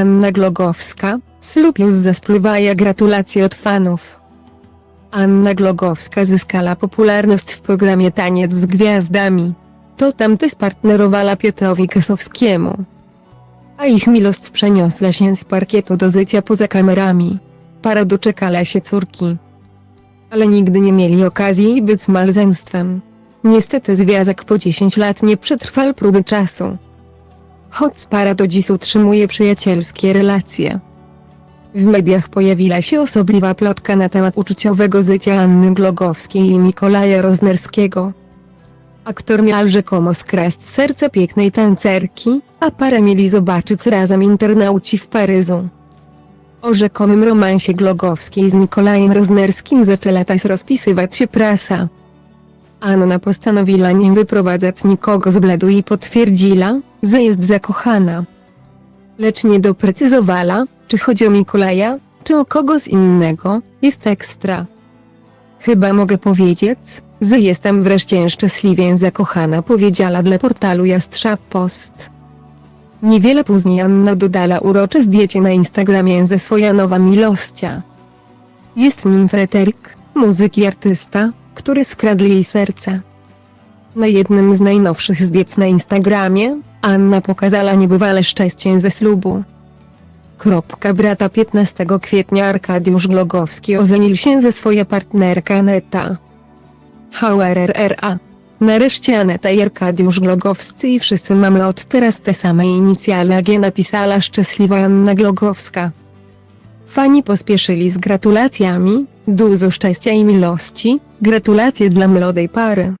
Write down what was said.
Anna Glogowska, ślub już zaspływaja gratulacje od fanów. Anna Glogowska zyskała popularność w programie Taniec z Gwiazdami. To tamty spartnerowała Piotrowi Kesowskiemu. A ich miłość przeniosła się z parkietu do życia poza kamerami. Para doczekała się córki. Ale nigdy nie mieli okazji być małżeństwem. Niestety związek po 10 lat nie przetrwał próby czasu. Choć para do dziś utrzymuje przyjacielskie relacje. W mediach pojawiła się osobliwa plotka na temat uczuciowego życia Anny Glogowskiej i Mikolaja Roznerskiego. Aktor miał rzekomo skraść serce pięknej tancerki, a parę mieli zobaczyć razem internauci w Paryżu. O rzekomym romansie Glogowskiej z Mikolajem Roznerskim zaczęła też rozpisywać się prasa. Anna postanowiła nie wyprowadzać nikogo z bledu i potwierdziła, że jest zakochana. Lecz nie doprecyzowała, czy chodzi o Mikolaja, czy o kogoś innego, jest ekstra. Chyba mogę powiedzieć, że jestem wreszcie szczęśliwie zakochana powiedziała dla portalu Jastrzab Post. Niewiele później Anna dodała urocze zdjęcie na Instagramie ze swoja nowa miłościa. Jest nim Frederik, muzyk i artysta, który skradł jej serce. Na jednym z najnowszych zdjęć na Instagramie, Anna pokazała niebywale szczęście ze ślubu. Kropka brata 15 kwietnia Arkadiusz Glogowski ożenił się ze swoja partnerka Aneta. HRRA. Nareszcie Aneta i Arkadiusz Glogowscy i wszyscy mamy od teraz te same inicjały jak je napisała szczęśliwa Anna Glogowska. Fani pospieszyli z gratulacjami, dużo szczęścia i miłości, gratulacje dla młodej pary.